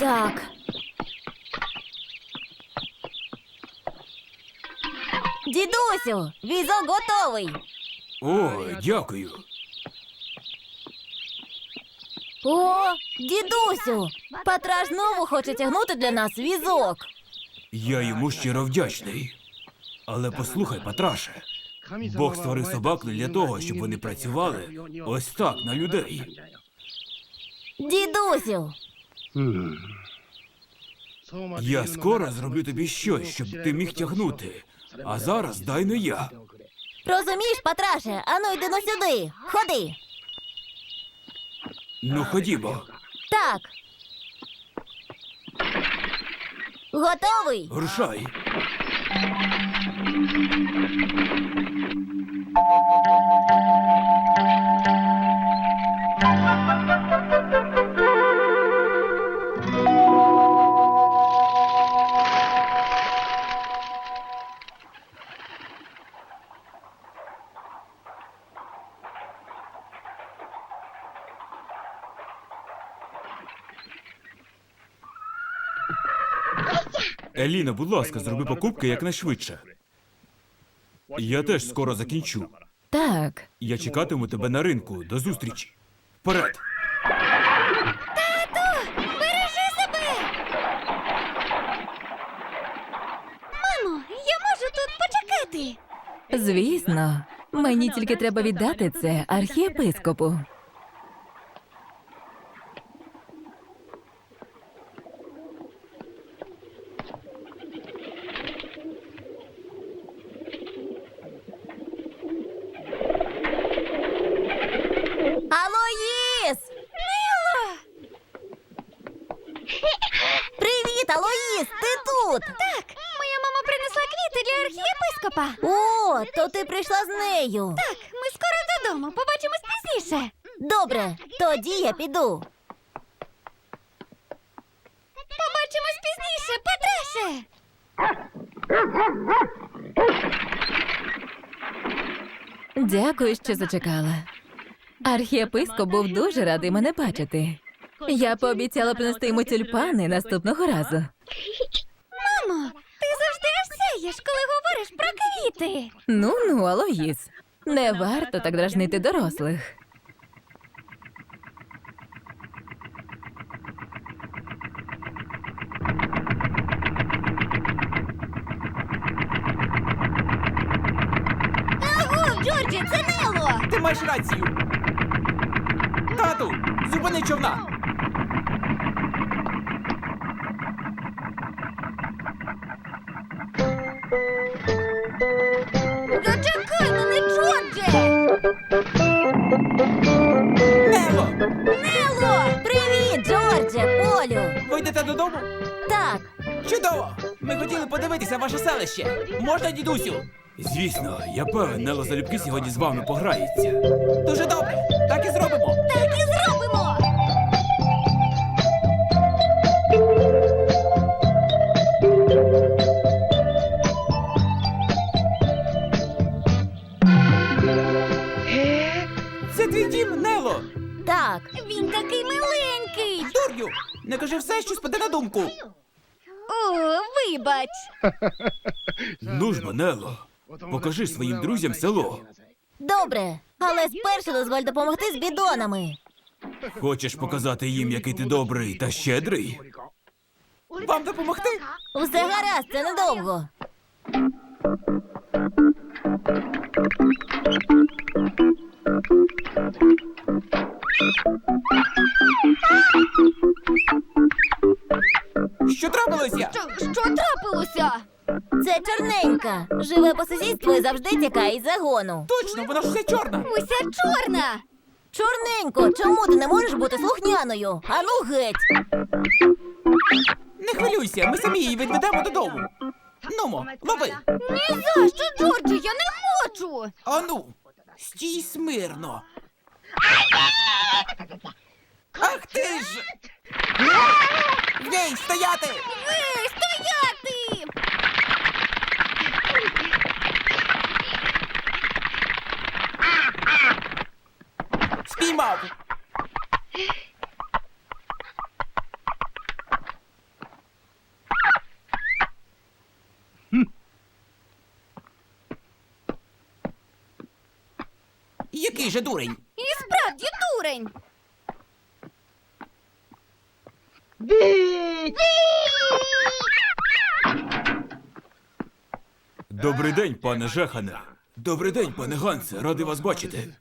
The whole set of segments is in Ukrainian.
Так. Дідусю, візок готовий. О, дякую. О, дідусю, Патраш знову хоче тягнути для нас візок. Я йому щиро вдячний. Але послухай, Патраше, Бог створив собак не для того, щоб вони працювали ось так на людей. Дідусю, я скоро зроблю тобі щось, щоб ти міг тягнути. А зараз дай но я. розумієш, Патраше, ану йди но сюди. Ходи. Ну ходімо, Так. Готовий? рушай. Еліна, будь ласка, зроби покупки якнайшвидше. Я теж скоро закінчу. Так. Я чекатиму тебе на ринку. До зустрічі. Вперед! Бережи себе! Мамо, я можу тут почекати. Звісно, мені тільки треба віддати це архієпископу. Алоїс! Мила! Привіт, Алоїс! Ти тут! Так, моя мама принесла квіти для архієпископа. О, то ти прийшла з нею. Так, ми скоро додому. Побачимось пізніше. Добре, піду. Побачимось пізніше, Петреше. Дякую, що зачекала. Архієпископ був дуже радий мене бачити. Я пообіцяла принести йому тюльпани наступного разу. Мамо, ти завжди сяєш, коли говориш про квіти. Ну ну, Алоїс, не варто так дражнити дорослих. Агу, Джорджі, це Нело! Ти маєш рацію. Тату, зупини човна. Зачекай мене, Джордже! Нело, Нело! Привіт, Джордже, Полю! ви йдете додому? Так, Чудово! Ми хотіли подивитися ваше селище. Можна, дідусю? Звісно, я певен, Нело залюбки сьогодні з вами пограється. Дуже добре. Так і зробимо. так і зробимо! Це твій дім, Нело. Так, він такий миленький. Дурню, не кажи все, що спаде на думку. О, вибач. Ну ж Нело, покажи своїм друзям село. Добре, але спершу дозволь допомогти з бідонами. Хочеш показати їм, який ти добрий та щедрий? Вам допомогти? Все гаразд, це недовго. Що трапилося? Що, що трапилося? Це чорненька. Живе по сусідству і завжди тікає із загону. Точно, вона ж вся чорна. Уся чорна. Чорненько, чому ти не можеш бути слухняною? Ану геть. Не хвилюйся, ми самі її відведемо додому. Нумо, лови. Ні за що, Джорджі, я не хочу. Ану, стій смирно. Ах ти ж! В ній стояти! Ви стояти! Спіймав. Який же дурень? І справді дурень. Добрий день, пане Жехане. Добрий день, пане Гансе, радий вас бачити.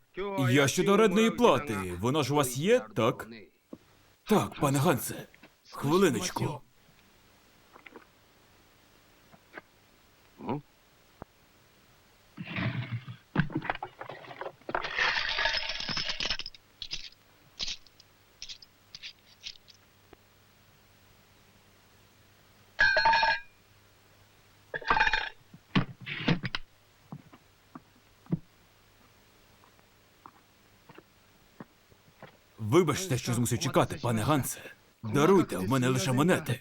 Я щодо рентної плати. Вона ж у вас є, так? Так, пане Гансе. Хвилиночку. Вибачте, що змусив чекати, пане Гансе. Даруйте, в мене лише монети.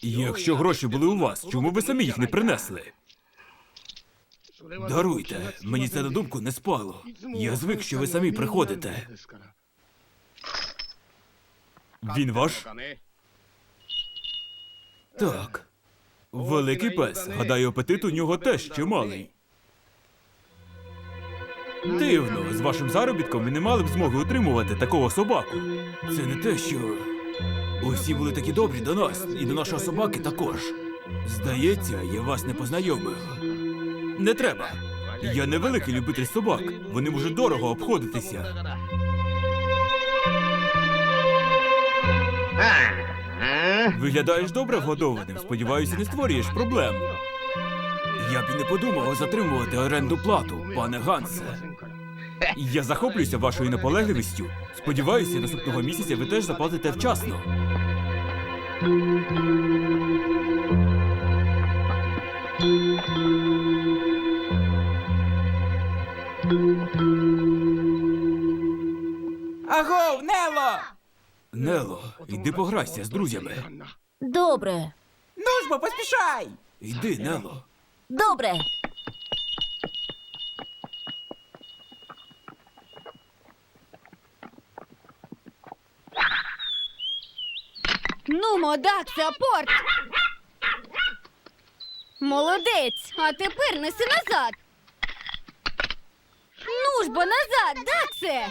Якщо гроші були у вас, чому ви самі їх не принесли? Даруйте, мені це на думку не спало. Я звик, що ви самі приходите. Він ваш? Так. Великий пес. Гадаю, апетит у нього теж чималий. Дивно, з вашим заробітком ви не мали б змоги утримувати такого собаку. Це не те, що. Усі були такі добрі до нас, і до нашої собаки також. Здається, я вас не познайомив. Не треба. Я не великий любитель собак. Вони можуть дорого обходитися. Виглядаєш добре вгодованим. Сподіваюся, не створюєш проблем. Я б і не подумав затримувати оренду плату, пане Гансе. Я захоплююся вашою наполегливістю. Сподіваюся, наступного місяця ви теж заплатите вчасно. Агов, Нело! Нело, йди пограйся з друзями. Добре. Ну ж бо, поспішай! Йди, Нело. Добре. Ну, Модаксе, апорт. Молодець. А тепер неси назад. Ну ж бо назад, Даксе.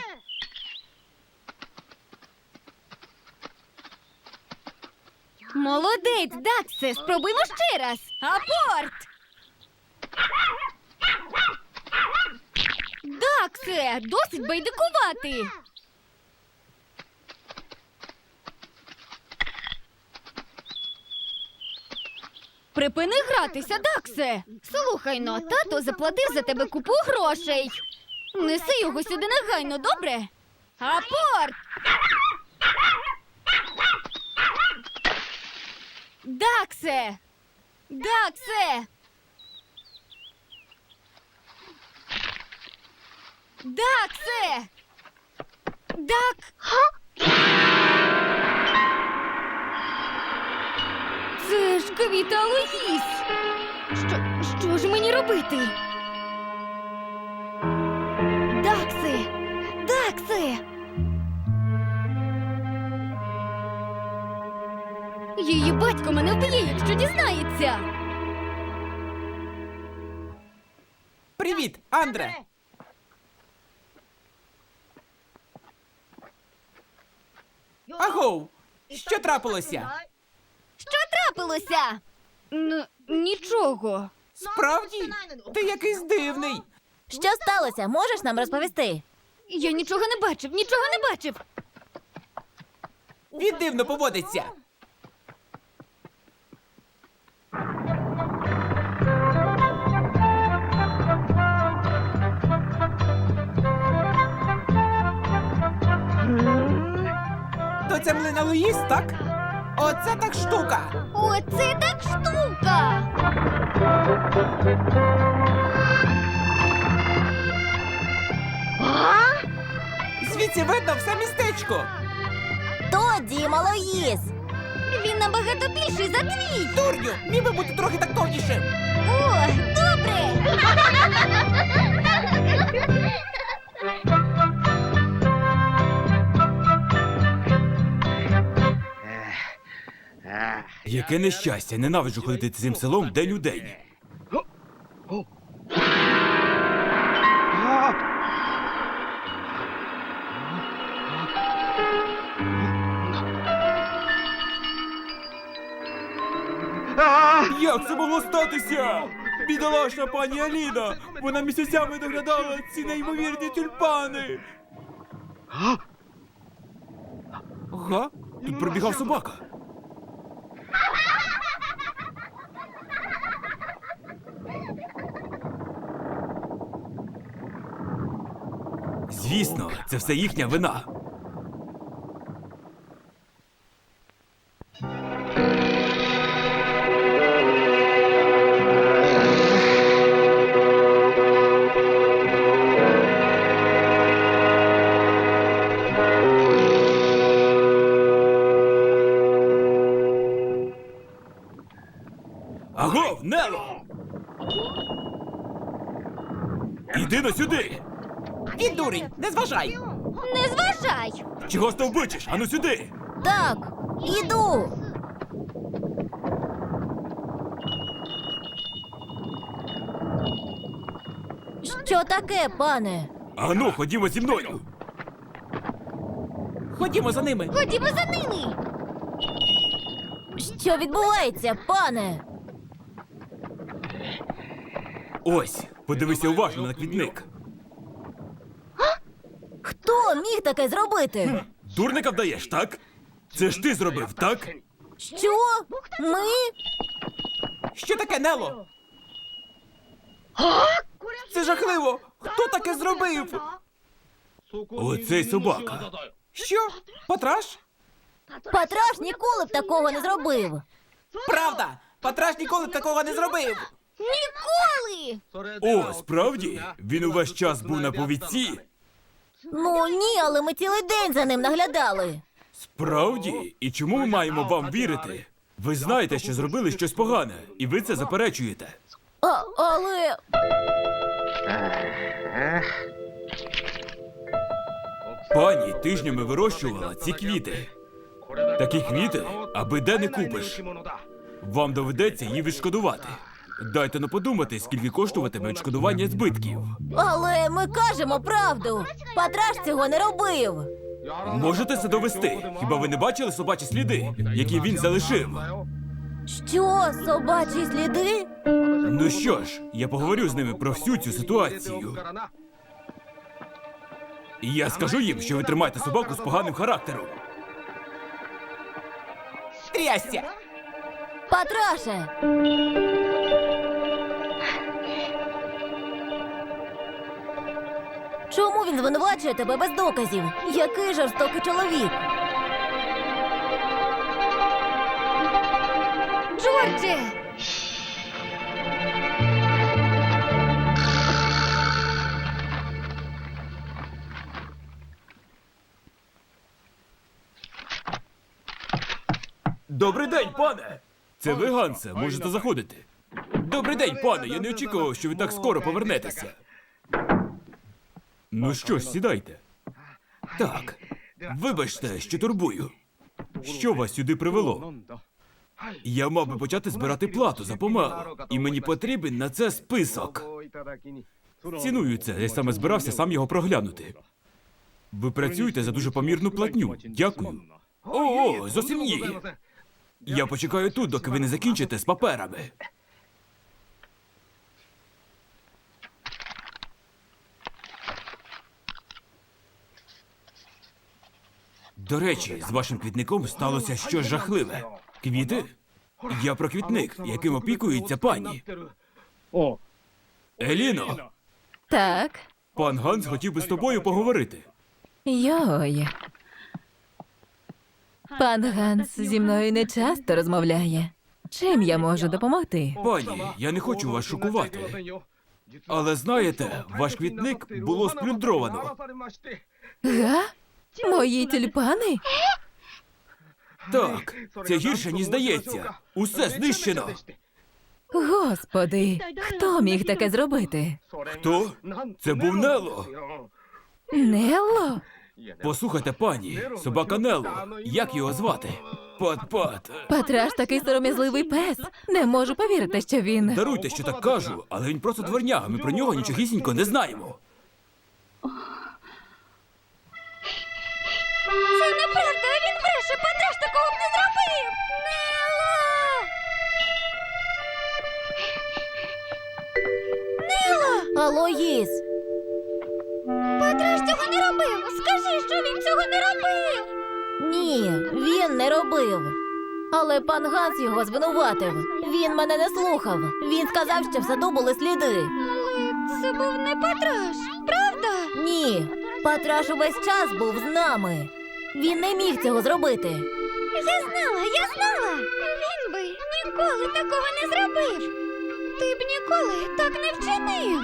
Молодець, Даксе. Спробуймо ще раз. Апорт. Даксе, досить байдикувати. Припини гратися, Даксе. Слухай но, тато заплатив за тебе купу грошей. Неси його сюди негайно, добре? Апорт! Даксе! Даксе! Даксе! Дак! Це ж квіта Луїс! Що, що ж мені робити? Даксе! Даксе! Її батько мене вб'є, якщо дізнається. Привіт, Андре! Агов! Що трапилося? Трапилося? Н- нічого. Справді? Ти якийсь дивний. Що сталося? Можеш нам розповісти? Я нічого не бачив, нічого не бачив. Він дивно поводиться. То це млина Луїс, так? Оце так штука. Оце так штука. Звідси видно все містечко. Тоді малоїз. Він набагато більший за твій. Дурню, міг би бути трохи тактовнішим. О, добре. Яке нещастя, ненавиджу ходити цим селом, де людей. Як це могло статися? Бідолашна пані Аліна! Вона місяцями доглядала ці неймовірні тюльпани. Ага, тут пробігав собака. Звісно, це все їхня вина. Зважай. Не зважай! Чого стовбичиш? Ану сюди! Так, іду. Що таке, пане? Ану, ходімо зі мною! Ходімо за ними. Ходімо за ними. Що відбувається, пане? Ось, подивися уважно на квітник. Хто міг таке зробити? Дурника вдаєш, так? Це ж ти зробив, так? Що? Ми? Що таке, Нело? Це жахливо. Хто таке зробив? Оцей собака. Що? Патраш? Патраш ніколи б такого не зробив. Правда! Патраш ніколи б такого не зробив. Ніколи! О, справді? Він увесь час був на повідці? Ну ні, але ми цілий день за ним наглядали. Справді? І чому ми маємо вам вірити? Ви знаєте, що зробили щось погане, і ви це заперечуєте. А, але. Пані тижнями вирощувала ці квіти. Такі квіти, аби де не купиш. Вам доведеться її відшкодувати. Дайте не подумати, скільки коштуватиме відшкодування збитків. Але ми кажемо правду. Патраш цього не робив. Можете це довести? Хіба ви не бачили собачі сліди, які він залишив? Що, собачі сліди? Ну що ж, я поговорю з ними про всю цю ситуацію. І я скажу їм, що ви тримаєте собаку з поганим характером. Трясся! Патраше! Чому він звинувачує тебе без доказів? Який жорстокий чоловік? Джордже! Добрий день, пане! Це ви, Гансе, можете заходити. Добрий день, пане. Я не очікував, що ви так скоро повернетеся. Ну що сідайте. Так. Вибачте, що турбую. Що вас сюди привело? Я мав би почати збирати плату за помелу, і мені потрібен на це список. Ціную це, я саме збирався сам його проглянути. Ви працюєте за дуже помірну платню. Дякую. О, зовсім ні. Я почекаю тут, доки ви не закінчите з паперами. До речі, з вашим квітником сталося щось жахливе. Квіти? Я про квітник, яким опікується пані. Еліно, Так. пан Ганс хотів би з тобою поговорити. Йой. Пан Ганс зі мною не часто розмовляє. Чим я можу допомогти? Пані, я не хочу вас шокувати. Але знаєте, ваш квітник було сплюндровано. Га? Мої тюльпани? Так, це гірше, ніж здається. Усе знищено. Господи, хто міг таке зробити? Хто? Це був Нело. Нелло? Послухайте, пані, собака Нело. Як його звати? Пат-пат. Патраш такий сором'язливий пес. Не можу повірити, що він. Даруйте, що так кажу, але він просто дворняга. Ми про нього нічогісінько не знаємо. Це неправда, він бреше, Патраш такого б не зробив! Нело! Алоїс. Патраш цього не робив. Скажи, що він цього не робив. Ні, він не робив. Але пан Ганс його звинуватив. Він мене не слухав. Він сказав, що в саду були сліди. Але це був не Патраш, правда? Ні. Патраш увесь час був з нами. Він не міг цього зробити. Я знала, я знала. Він би ніколи такого не зробив. Ти б ніколи так не вчинив.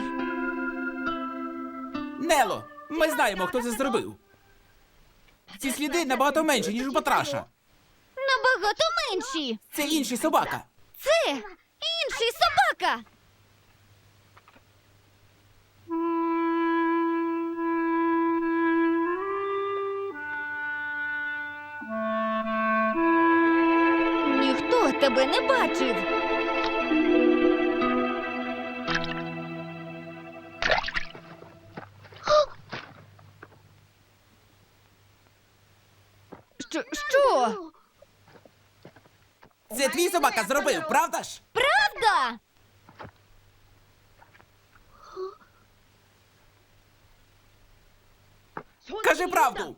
Нело, ми знаємо, хто це зробив. Ці сліди набагато менші, ніж у Патраша. Набагато менші. Це інший собака. Це інший собака. Тебе не бачив. Що? Що? Це твій собака зробив, правда ж? Правда? Кажи правду.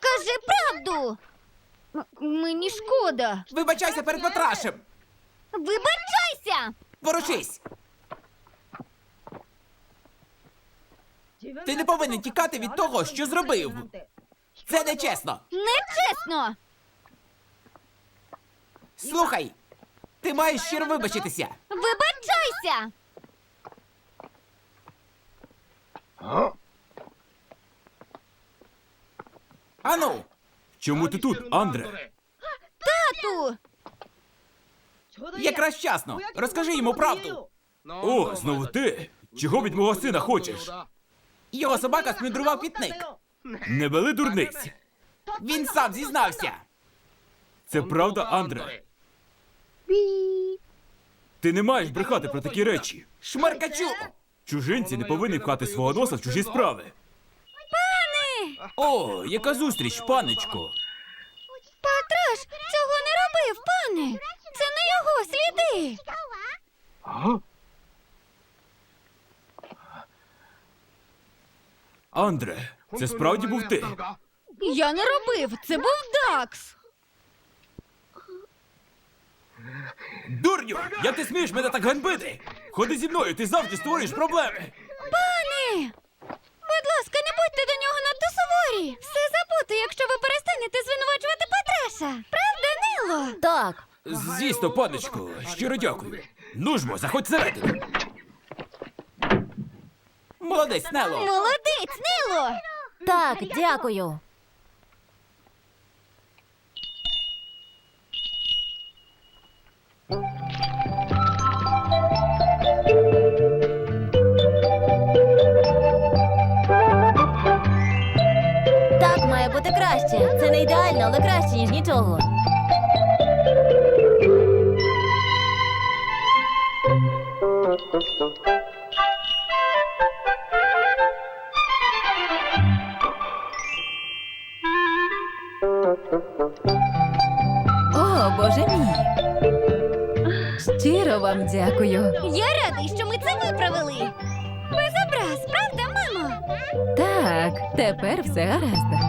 Кажи правду. Мені шкода. Вибачайся перед Патрашем. Вибачайся! Ворушись. Ти не повинен тікати від того, що зробив. Це нечесно. Нечесно! Слухай, ти маєш щиро вибачитися. Вибачайся! Ану, Чому ти тут, Андре? Тату! якраз вчасно. Розкажи йому правду. О, знову ти? Чого від мого сина хочеш? Його собака смідрував пітник. Не вели дурниць. Він сам зізнався. Це правда, Андре? Ти не маєш брехати про такі речі. Шмаркачу. Чужинці не повинні пхати свого носа в чужі справи. О, яка зустріч, панечко. Патраш цього не робив, пане! Це не його сліди! Андре, це справді був ти. Я не робив! Це був Дакс! Дурню! Як ти смієш мене так ганьбити? Ходи зі мною, ти завжди створюєш проблеми. Пане! Будь ласка, не будьте до нього надто суворі! Все забути, якщо ви перестанете звинувачувати Патраша! Правда, Нило? Так. Звісно, панечко, щиро дякую. Ну жмо, заходь всередину. Молодець, Нело. Молодець, Нило! Так, дякую. Краще. Це не ідеально, але краще, ніж нічого. О, боже мій. Щиро вам дякую. Я радий, що ми це виправили. Без образ, правда, мамо? Так, тепер все гаразд.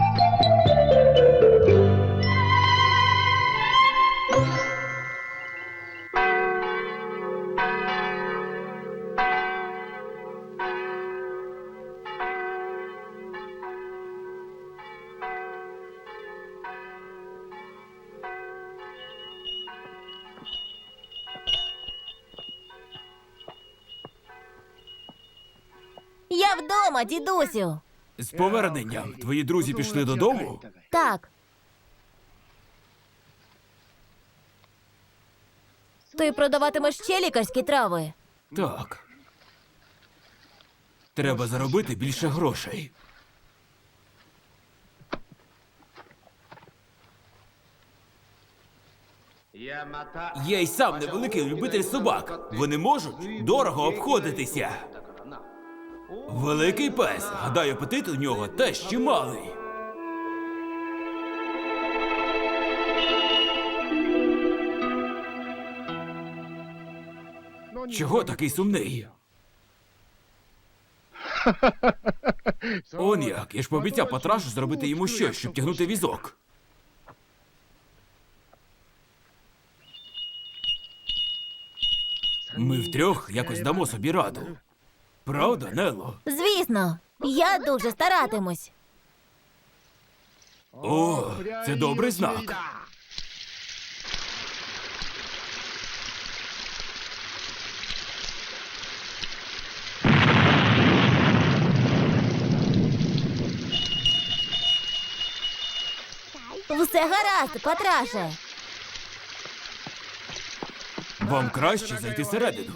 Я вдома, дідусю. З поверненням. Твої друзі пішли додому? Так. Ти продаватимеш ще лікарські трави? Так. Треба заробити більше грошей. Я й сам невеликий любитель собак. Вони можуть дорого обходитися. Великий пес. Гадаю, апетит у нього теж чималий. Чого такий сумний? Он як, я ж пообіцяв Патрашу зробити йому щось, щоб тягнути візок. Ми втрьох якось дамо собі раду. Правда, Нело? Звісно, я дуже старатимусь. О, це добрий знак. Все гаразд, Патраше. Вам краще зайти всередину.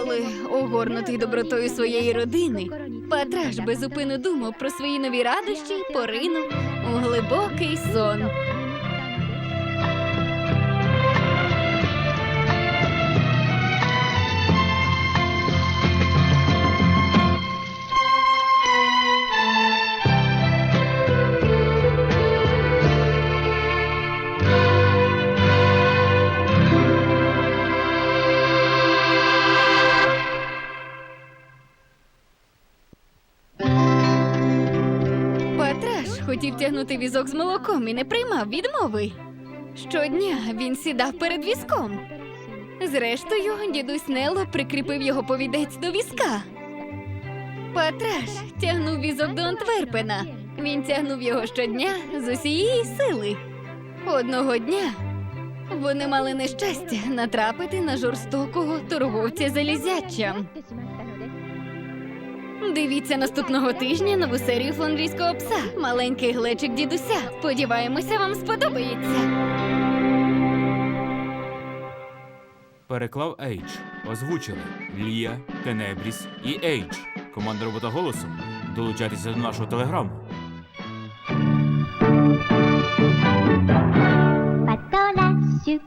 Але, огорнутий добротою своєї родини, Патраш безупину думав про свої нові радощі й поринув у глибокий сон. Хотів візок з молоком і не приймав відмови. Щодня він сідав перед візком. Зрештою, дідусь Нело прикріпив його повідець до візка. Патраш тягнув візок до Антверпена. Він тягнув його щодня з усієї сили. Одного дня вони мали нещастя натрапити на жорстокого торговця залізячам. Дивіться наступного тижня нову серію фландрійського пса. Маленький глечик дідуся. Сподіваємося, вам сподобається. Переклав Ейдж. Озвучили Лія, Тенебріс і Ейдж. Команда робота голосом. Долучайтеся до нашого телеграму. パトラッシュ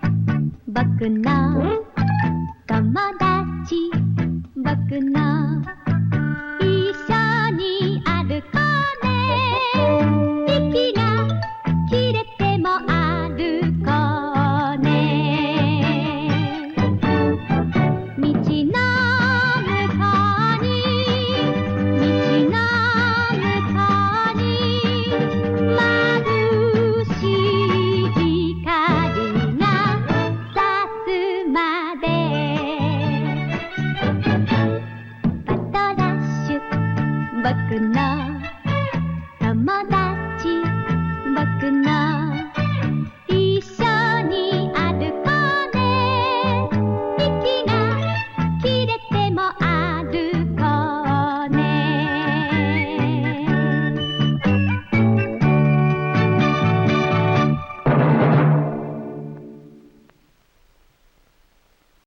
僕の友達僕の